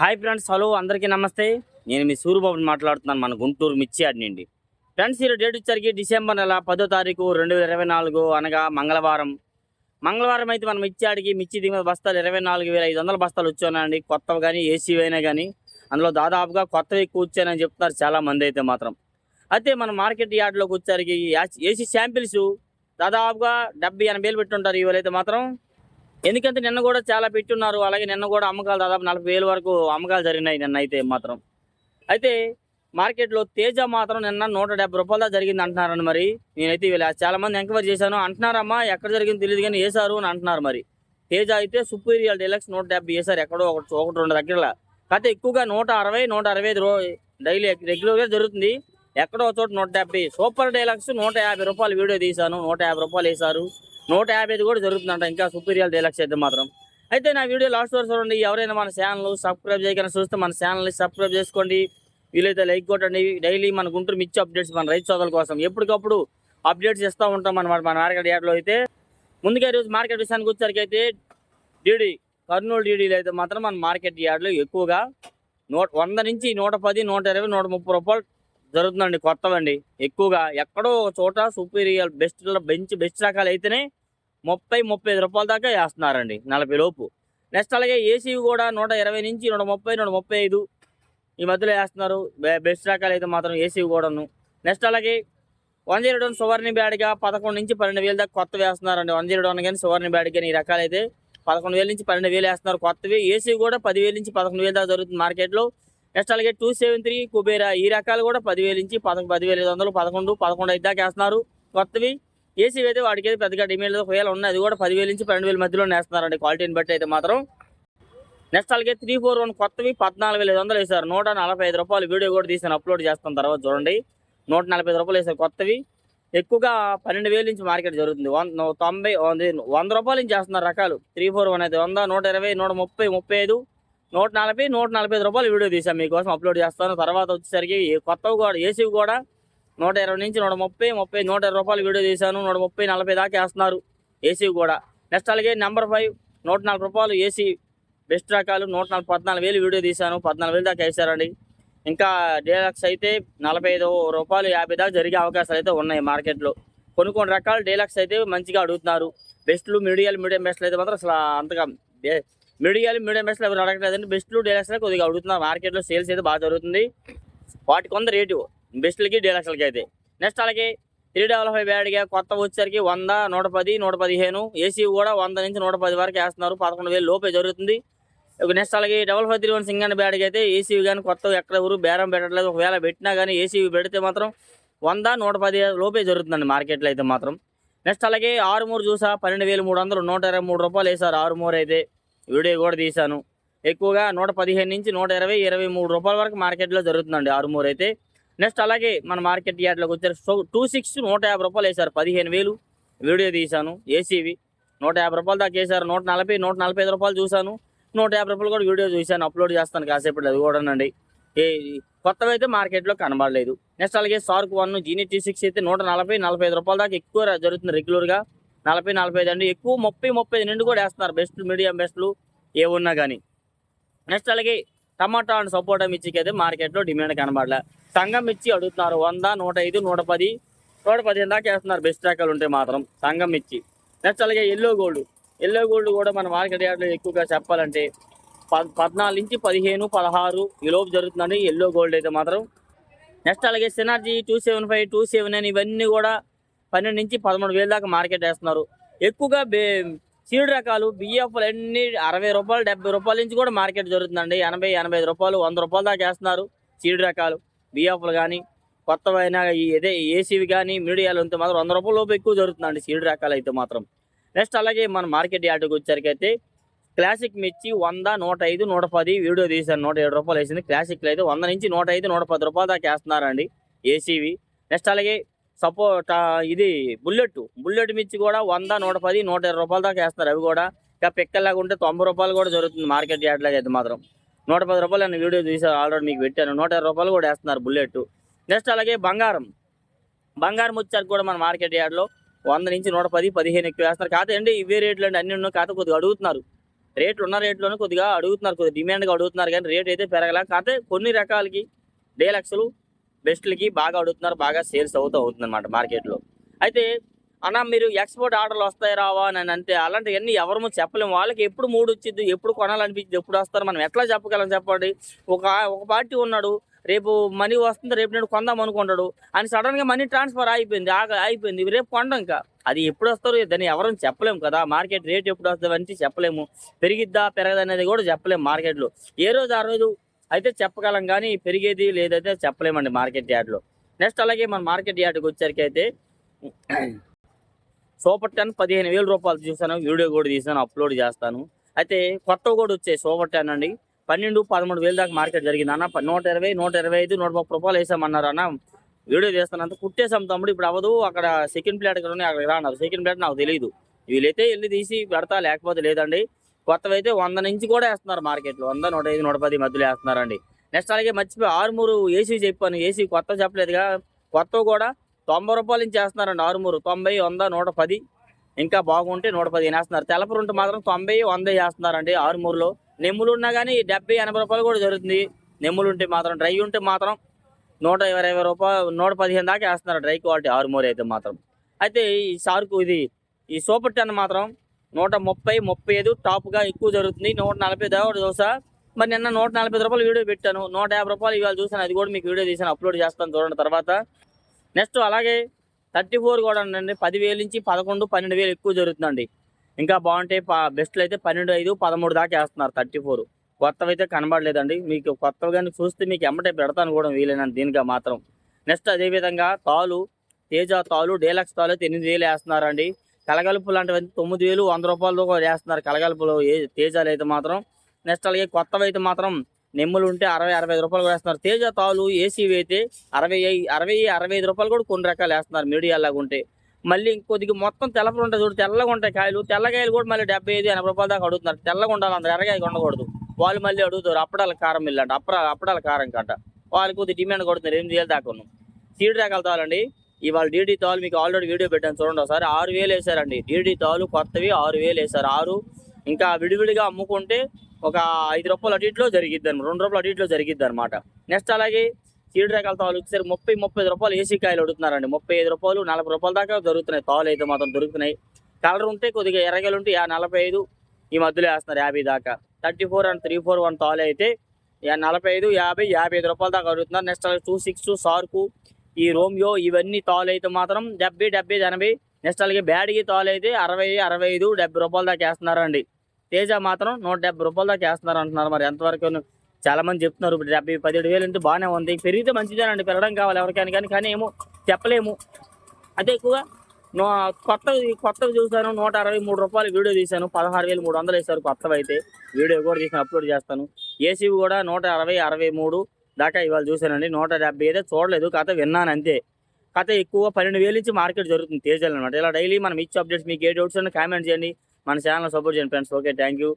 Hi friends hello అందరికీ నమస్తే. నేను మీ సూర్యబాబుని మాట్లాడుతున్నాను మన గుంటూరు మిర్చి నుండి ఫ్రెండ్స్ ఈరోజు డేట్ వచ్చరికి డిసెంబర్ నెల పదో తారీఖు రెండు వేల ఇరవై నాలుగు అనగా మంగళవారం. మంగళవారం అయితే మనం మిర్చియాడికి మిర్చి దిగుమతి బస్తాలు ఇరవై నాలుగు వేల ఐదు వందల బస్తాలు వచ్చానండి కొత్తవి కానీ ఏసీ అయినా కానీ. అందులో దాదాపుగా కొత్తవి ఎక్కువ వచ్చాయని చెప్తున్నారు చాలామంది అయితే మాత్రం. అయితే మన మార్కెట్ యార్డ్లోకి వచ్చరికి ఏసీ శాంపిల్స్ దాదాపుగా డెబ్బై ఎనభై వేలు పెట్టుంటారు ఇవాళైతే మాత్రం. ఎందుకంటే నిన్న కూడా చాలా పెట్టున్నారు. అలాగే నిన్న కూడా అమ్మకాలు దాదాపు నలభై వేలు వరకు అమ్మకాలు జరిగినాయి నిన్న అయితే మాత్రం. అయితే మార్కెట్లో తేజ మాత్రం నిన్న నూట డెబ్బై రూపాయల జరిగింది అంటున్నారని మరి. నేనైతే వీళ్ళ చాలా మంది ఎంక్వైరీ చేశాను. అంటున్నారమ్మా ఎక్కడ జరిగింది తెలియదు కానీ వేశారు అని అంటున్నారు మరి. తేజ అయితే సుపీరియర్ డీలక్స్ నూట డెబ్బై వేశారు ఎక్కడో ఒకటి ఒకటి రెండు దగ్గర కాకపోతే ఎక్కువగా నూట అరవై నూట అరవై ఐదు రో డైలీ రెగ్యులర్గా జరుగుతుంది. ఎక్కడో చోట నూట డెబ్బై. సూపర్ డీలక్స్ నూట యాభై రూపాయలు వీడియో తీశాను. నూట యాభై రూపాయలు వేశారు నూట యాభైది కూడా జరుగుతుందంట. ఇంకా సుపీరియల్ డీలక్స్ అయితే మాత్రం. అయితే నా వీడియో లాస్ట్ వరకు చూడండి. ఎవరైనా మన ఛానల్ సబ్స్క్రైబ్ చేయకుండా చూస్తే మన ఛానల్ని సబ్స్క్రైబ్ చేసుకోండి. వీలైతే లైక్ కొట్టండి. డైలీ మన గుంటూరు మిర్చి అప్డేట్స్ మన రైతు సోదరుల కోసం ఎప్పటికప్పుడు అప్డేట్స్ ఇస్తూ ఉంటాం అనమాట మన మార్కెట్ యార్డ్లో అయితే. ముందుగా ఈరోజు మార్కెట్ విషయానికి వచ్చరికి అయితే డీడీ కర్నూలు డీడీలు అయితే మాత్రం మన మార్కెట్ యార్డ్లో ఎక్కువగా నూట వంద నుంచి నూట పది నూట ఇరవై నూట ముప్పై రూపాయలు జరుగుతుందండి కొత్తవండి. ఎక్కువగా ఎక్కడో ఒక చోట సుపీరియర్ బెస్ట్ బెంచ్ బెస్ట్ రకాలు అయితేనే ముప్పై ముప్పై ఐదు రూపాయల దాకా వేస్తున్నారండి నలభై లోపు. నెక్స్ట్ అలాగే ఏసీవి కూడా నూట ఇరవై నుంచి నూట ముప్పై నూట ముప్పై ఐదు ఈ మధ్యలో వేస్తున్నారు. బె- బెస్ట్ రకాలు అయితే మాత్రం ఏసీవి కూడాను. నెక్స్ట్ అలాగే వన్ జీరో వన్ సువర్ణ బ్యాడ్గా పదకొండు నుంచి పన్నెండు వేలు దాకా కొత్త వేస్తున్నారండి. వన్ జీరో వన్ కానీ సువర్ణ బ్యాడ్ కానీ ఈ రకాలైతే పదకొండు వేల నుంచి పన్నెండు వేలు వేస్తున్నారు. కొత్తవి ఏసీ కూడా పదివేల నుంచి పదకొండు వేలు దాకా జరుగుతుంది మార్కెట్లో. నెక్స్ట్ అలాగే టూ సెవెన్ త్రీ కుబేరా ఈ రకాలు కూడా పదివేలు నుంచి పదకొండు పదివేల ఐదు వందలు పదకొండు పదకొండు ఐదు దాకా వేస్తున్నారు. కొత్తవి ఏసీ అయితే వాడికి అయితే పెద్దగా డిమాండ్ ఒకవేళ ఉన్నాయి అది కూడా పదివేల నుంచి పన్నెండు వేల మధ్యలో నేస్తున్నారండి. క్వాలిటీని బట్టి అయితే మాత్రం. నెక్స్ట్ అలాగే త్రీ ఫోర్ వన్ కొత్తవి పద్నాలుగు వేల ఐదు వందలు వేశారు. నూట నలభై ఐదు రూపాయలు వీడియో కూడా తీసాను అప్లోడ్ చేస్తాను తర్వాత చూడండి. నూట నలభై ఐదు రూపాయలు వేశారు కొత్తవి. ఎక్కువగా పన్నెండు వేల నుంచి మార్కెట్ జరుగుతుంది. వంద తొంభై వంద- రూపాయల నుంచి చేస్తున్నారు రకాలు. త్రీ ఫోర్ వన్ అయితే వంద నూట ఇరవై నూట ముప్పై ముప్పై ఐదు నూట నలభై నూట నలభై ఐదు రూపాయలు వీడియో తీసాను మీకోసం అప్లోడ్ చేస్తాను. తర్వాత వచ్చేసరికి కొత్తవి కూడా ఏసీవి కూడా నూట ఇరవై నుంచి నూట ముప్పై ముప్పై నూట ఇరవై రూపాయలు వీడియో తీశాను నూట ముప్పై నలభై దాకా వేస్తున్నారు ఏసీ కూడా. నెక్స్ట్ అలాగే నెంబర్ ఫైవ్ నూట నలభై రూపాయలు ఏసీ బెస్ట్ రకాలు నూట నాలుగు పద్నాలుగు వేలు వీడియో తీశాను పద్నాలుగు వేలు దాకా వేసారండి. ఇంకా డీలక్స్ అయితే నలభై ఐదు రూపాయలు యాభై దాకా జరిగే అవకాశాలు అయితే ఉన్నాయి మార్కెట్లో కొన్ని కొన్ని రకాలు డీలక్స్ అయితే మంచిగా అడుగుతున్నారు. బెస్ట్లు మీడియాలు మీడియం బెస్ట్లు అయితే మాత్రం అసలు అంతగా మీడియాలు మీడియం బెస్ట్లు ఎవరు అడగట్లేదండి. బెస్ట్లు డీలక్స్లో కొద్దిగా అడుగుతున్నారు. మార్కెట్లో సేల్స్ అయితే బాగా జరుగుతుంది. వాటికి కొంత రేటు బెస్ట్లకి డీలక్స్లకి అయితే. నెక్స్ట్ అలాగే త్రీ డబల్ ఫైవ్ బ్యాడ్గా కొత్త వచ్చేసరికి వంద నూట పది నూట పదిహేను. ఏసీ కూడా వంద నుంచి నూట పది వరకు వేస్తున్నారు. పదకొండు వేలు లోపే జరుగుతుంది. నెక్స్ట్ అలాగే డబల్ ఫైవ్ త్రీ వన్ సింగన్ బ్యాడ్కి అయితే ఏసీవి కానీ కొత్త ఎక్కడ ఎవరు బేరం పెట్టట్లేదు. ఒకవేళ పెట్టినా కానీ ఏసీవి పెడితే మాత్రం వంద నూట పది లోపే జరుగుతుందండి మార్కెట్లో అయితే మాత్రం. నెక్స్ట్ అలాగే ఆరుమూరు చూసా పన్నెండు వేలు మూడు వందలు నూట ఇరవై మూడు రూపాయలు వేసారు ఆరుమూరు అయితే. వీడియో కూడా తీశాను. ఎక్కువగా నూట పదిహేను నుంచి నూట ఇరవై ఇరవై మూడు రూపాయల వరకు మార్కెట్లో జరుగుతుందండి ఆరుమూరు అయితే. నెక్స్ట్ అలాగే మన మార్కెట్ యార్డ్లోకి వచ్చారు టూ సిక్స్ నూట యాభై రూపాయలు వేశారు. పదిహేను వేలు వీడియో తీశాను ఏసీవి నూట యాభై రూపాయలు దాకా వేశారు. నూట నలభై నూట నలభై ఐదు రూపాయలు చూశాను. నూట యాభై రూపాయలు కూడా వీడియో చూశాను అప్లోడ్ చేస్తాను కాసేపట్లో అది కూడానండి ఏ కొత్తవి అయితే మార్కెట్లో కనబడలేదు. నెక్స్ట్ అలాగే సార్క్ వన్ జీనీ టీ సిక్స్ అయితే నూట నలభై నలభై ఐదు రూపాయల దాకా ఎక్కువ జరుగుతుంది రెగ్యులర్గా నలభై నలభై ఐదు అండి. ఎక్కువ ముప్పై ముప్పై ఐదు నిండు కూడా వేస్తున్నారు. బెస్ట్ మీడియం బెస్ట్లు ఏ ఉన్నా కానీ. నెక్స్ట్ అలాగే టమాటా అండ్ సపోటా మిర్చికి అయితే మార్కెట్లో డిమాండ్ కనబడలే. సంగం మిర్చి అడుగుతున్నారు. వంద నూట ఐదు నూట పది. నూట పదిహేను దాకా వేస్తున్నారు. బెస్ట్ రకాలు ఉంటే మాత్రం సంగం మిర్చి. నెక్స్ట్ అలాగే ఎల్లో గోల్డ్ ఎల్లో గోల్డ్ కూడా మన మార్కెట్ యార్డ్లో ఎక్కువగా చెప్పాలంటే పద్ పద్నాలుగు నుంచి పదిహేను పదహారు ఈలోపు జరుగుతుందండి ఎల్లో గోల్డ్ అయితే మాత్రం. నెక్స్ట్ అలాగే synergy two seven five two seven nine ఇవన్నీ కూడా పన్నెండు నుంచి పదమూడు వేల దాకా మార్కెట్ వేస్తున్నారు. ఎక్కువగా బే సీడ్ రకాలు బియ్యఫ్లు అన్ని అరవై రూపాయలు డెబ్బై రూపాయల నుంచి కూడా మార్కెట్ జరుగుతుందండి. ఎనభై ఎనభై ఐదు రూపాయలు వంద రూపాయల దాకా వేస్తున్నారు సీడ్ రకాలు బియ్యఫ్లు కానీ కొత్తవైన ఇదే ఏసీవి కానీ మీడియాలు ఉంటే మాత్రం వంద రూపాయల లోపు ఎక్కువ జరుగుతుందండి సీడ్ రకాలు అయితే మాత్రం. నెక్స్ట్ అలాగే మన మార్కెట్ యార్డ్కి వచ్చరికి అయితే క్లాసిక్ మిర్చి వంద నూట ఐదు నూట పది వీడియో తీశాను. నూట ఏడు రూపాయలు వేసింది. క్లాసిక్లో అయితే వంద నుంచి నూట ఐదు నూట పది రూపాయల దాకా వేస్తున్నారండి ఏసీవి. నెక్స్ట్ అలాగే సపోర్ట్ ఇది బుల్లెట్ బుల్లెట్ మిర్చి కూడా వంద నూట పది నూట ఇరవై రూపాయల దాకా వేస్తున్నారు అవి కూడా. ఇంకా పిక్కల్లాగా ఉంటే తొంభై రూపాయలు కూడా జరుగుతుంది మార్కెట్ యార్డ్లాగా అయితే మాత్రం. నూట పది రూపాయలు నేను వీడియో తీసాను ఆల్రెడీ మీకు పెట్టాను. నూట ఇరవై రూపాయలు కూడా వేస్తున్నారు బుల్లెట్ నెక్స్ట్ అలాగే బంగారం. బంగారం వచ్చాక కూడా మన మార్కెట్ యార్డ్లో వంద నుంచి నూట పది పదిహేను ఎక్కువ వేస్తున్నారు. కాదు అండి ఇవే రేట్లు అండి అన్ని ఉన్నాయి. కాకపోతే కొద్దిగా అడుగుతున్నారు. రేట్లు ఉన్న రేట్లోనే కొద్దిగా అడుగుతున్నారు. కొద్దిగా డిమాండ్గా అడుగుతున్నారు. కానీ రేట్ అయితే పెరగల. కాకపోతే కొన్ని రకాలకి డేలక్స్లు బెస్ట్లకి బాగా అడుగుతున్నారు బాగా సేల్స్ అవుతూ అవుతుంది అనమాట మార్కెట్లో. అయితే అన్న మీరు ఎక్స్పోర్ట్ ఆర్డర్లు వస్తాయి రావా అని అంటే అలాంటివన్నీ ఎవరము చెప్పలేము. వాళ్ళకి ఎప్పుడు మూడు వచ్చింది ఎప్పుడు కొనాలనిపించింది ఎప్పుడు వస్తారు మనం ఎట్లా చెప్పగలం చెప్పండి. ఒక ఒక పార్టీ ఉన్నాడు రేపు మనీ వస్తుంది రేపు నేను కొందాం అనుకుంటాడు అని సడన్గా మనీ ట్రాన్స్ఫర్ అయిపోయింది ఆగ- అయిపోయింది రేపు కొండం ఇంకా. అది ఎప్పుడు వస్తారు దాన్ని ఎవరని చెప్పలేము కదా మార్కెట్ రేట్ ఎప్పుడు వస్తుంది అని చెప్పలేము. పెరిగిద్దా పెరగదా అనేది కూడా చెప్పలేము మార్కెట్లో. ఏ రోజు ఆ రోజు అయితే చెప్పగలం కానీ పెరిగేది లేదైతే చెప్పలేమండి మార్కెట్ యార్డ్లో. నెక్స్ట్ అలాగే మన మార్కెట్ యార్డ్కి వచ్చేసరికైతే అయితే సూపర్ టెన్ పదిహేను వేల రూపాయలు చూసాను వీడియో కూడా తీసాను అప్లోడ్ చేస్తాను. అయితే కొత్త కూడా వచ్చాయి సూపర్ టెన్ అండి. పన్నెండు పదమూడు వేలు దాకా మార్కెట్ జరిగింది అన్న నూట ఇరవై నూట ఇరవై ఐదు నూట ముప్పై రూపాయలు వేసామన్నారు అన్న వీడియో చేస్తాను అంత కుట్టేసాం తమ్ముడు ఇప్పుడు అవ్వదు అక్కడ సెకండ్ ప్లేట్ ఇక్కడ ఉన్నాయి అక్కడ రాన్నారు సెకండ్ ప్లేట్ నాకు తెలియదు వీళ్ళైతే వెళ్ళి తీసి పెడతా లేకపోతే లేదండి. కొత్తవి అయితే వంద నుంచి కూడా వేస్తున్నారు మార్కెట్లో. వంద నూట ఐదు నూట పది మధ్యలో వేస్తున్నారండి. నెక్స్ట్ అలాగే మర్చిపోయి ఆరుమూరు ఏసీ చెప్పాను. ఏసీ కొత్త చెప్పలేదుగా. కొత్తవి కూడా తొంభై రూపాయల నుంచి వేస్తున్నారండి ఆరుమూరు. తొంభై వంద నూట పది. ఇంకా బాగుంటే నూట పది వేస్తున్నారు. తెలపరుంటే మాత్రం తొంభై వంద వేస్తున్నారండి ఆరుమూరులో. నెమ్ములు ఉన్నా కానీ డెబ్బై ఎనభై రూపాయలు కూడా జరుగుతుంది. నెమ్ములు ఉంటే మాత్రం డ్రై ఉంటే మాత్రం నూట ఇరవై ఇరవై రూపాయలు నూట పదిహేను దాకా వేస్తున్నారు డ్రై క్వాలిటీ ఆరుమూరు అయితే మాత్రం. అయితే ఈ సార్కు ఇది ఈ సూపర్ టెన్ మాత్రం నూట ముప్పై ముప్పై ఐదు టాప్గా ఎక్కువ జరుగుతుంది. నూట నలభై దాకా దోశ మరి నిన్న నూట నలభై రూపాయలు వీడియో పెట్టాను. నూట యాభై రూపాయలు ఇవాళ చూసాను అది కూడా మీకు వీడియో తీసాను అప్లోడ్ చేస్తాను చూడండి తర్వాత. నెక్స్ట్ అలాగే థర్టీ ఫోర్ కూడా ఉండండి పదివేలు నుంచి పదకొండు పన్నెండు వేలు ఎక్కువ జరుగుతుందండి. ఇంకా బాగుంటే బెస్ట్లు అయితే పన్నెండు ఐదు పదమూడు దాకా వేస్తున్నారు థర్టీ ఫోర్. కొత్తవి అయితే కనబడలేదండి. మీకు కొత్తవి కానీ చూస్తే మీకు ఎమ్మటే పెడతాను కూడా వీలైనంత దీనిగా మాత్రం. నెక్స్ట్ అదేవిధంగా తాలు తేజ తాలు డీలక్స్ తాలు అయితే ఎనిమిది వేలు వేస్తున్నారండి. కలగలుపు లాంటివి తొమ్మిది వేలు వంద రూపాయలతో కూడా వేస్తున్నారు కలగలుపులో. ఏ తేజాలు అయితే మాత్రం నెక్స్ట్ అలాగే కొత్తవి అయితే మాత్రం నెమ్ములు ఉంటే అరవై అరవై ఐదు రూపాయలు కూడా వేస్తున్నారు. తేజ తాలు ఏసీవి అయితే అరవై అరవై అరవై ఐదు రూపాయలు కూడా కొన్ని రకాలు వేస్తున్నారు మీడియాలాగా ఉంటే. మళ్ళీ ఇంకొద్దిగా మొత్తం తెల్లపలు ఉంటాయి చూడు తెల్లగా ఉంటాయి కాయలు. తెల్లకాయలు కూడా మళ్ళీ డెబ్బై ఐదు ఎనభై రూపాయల దాకా అడుగుతున్నారు. తెల్లగా ఉండాలి అందరు ఎర్రకాయ ఉండకూడదు వాళ్ళు మళ్ళీ అడుగుతారు అప్పడాల కారం ఇల్లంట అప్పడాల అప్పడాల కారం కట్ట వాళ్ళకి కొద్దిగా డిమాండ్ కొడుతున్నారు ఎనిమిది వేలు దాకా ఉన్నాం. సీడ్ రకాలు తాలండి. ఇవాళ డీడీ తాలు మీకు ఆల్రెడీ వీడియో పెట్టాను చూడండి ఒకసారి. ఆరు వేలు వేసారండి. డీడీ తాలు కొత్తవి ఆరు వేలు వేసారు. ఆరు ఇంకా విడివిడిగా అమ్ముకుంటే ఒక ఐదు రూపాయలు అటు ఇట్లో జరిగిద్ది అనమాట రెండు రూపాయలు అటు ఇట్లో జరిగిద్ది అనమాట నెక్స్ట్ అలాగే సీడ్ రకాల తాలు వచ్చేసరికి ముప్పై ముప్పై ఐదు రూపాయలు ఏసీ కాయలు అడుగుతున్నారండి. ముప్పై ఐదు రూపాయలు నలభై రూపాయల దాకా దొరుకుతున్నాయి. తాలు అయితే మాత్రం దొరుకుతున్నాయి. కలర్ ఉంటే కొద్దిగా ఎర్రగలు ఉంటే యా- నలభై ఐదు ఈ మధ్యలో వేస్తున్నారు యాభై దాకా. Thirty four and three four one తాలు అయితే యా- నలభై ఐదు యాభై యాభై ఐదు రూపాయల దాకా అడుగుతున్నారు. నెక్స్ట్ అలాగే టూ సిక్స్ సార్కు ఈ రోమియో ఇవన్నీ తాలు అయితే మాత్రం డెబ్బై డెబ్బై ఎనభై. నెక్స్ట్ అలాగే బ్యాడ్కి తాలు అయితే అరవై అరవై ఐదు డెబ్బై రూపాయల దాకా వేస్తున్నారండి. తేజ మాత్రం నూట డెబ్బై రూపాయల దాకా వేస్తున్నారు అంటున్నారు మరి. ఎంతవరకు చాలా మంది చెప్తున్నారు ఇప్పుడు డెబ్బై పదిహేడు వేలు అంటే బాగానే ఉంది. పెరిగితే మంచిదేనండి. పెరగడం కావాలి ఎవరికైనా కానీ కానీ ఏమో చెప్పలేము. అదే ఎక్కువగా నో కొత్తవి కొత్తవి చూశాను. నూట అరవై మూడు రూపాయలు వీడియో తీశాను. పదహారు వేలు మూడు వందలు వేశారు కొత్తవి అయితే వీడియో కూడా తీసి అప్లోడ్ చేస్తాను. ఏసీవి కూడా నూట అరవై అరవై మూడు. దాకా ఇవాళ చూశానండి. నూట డెబ్బై అయితే చూడలేదు. కథ విన్నాను అంతే. కథ ఎక్కువ పన్నెండు వేలు నుంచి మార్కెట్ జరుగుతుంది తేజాలు అనమాట ఇలా డైలీ మనం ఇచ్చే అప్డేట్స్ మీకు ఏ డౌట్స్ ఉన్నా కామెంట్ చేయండి. మన ఛానల్ సపోర్ట్ చేయండి ఫ్రెండ్స్. Okay thank you.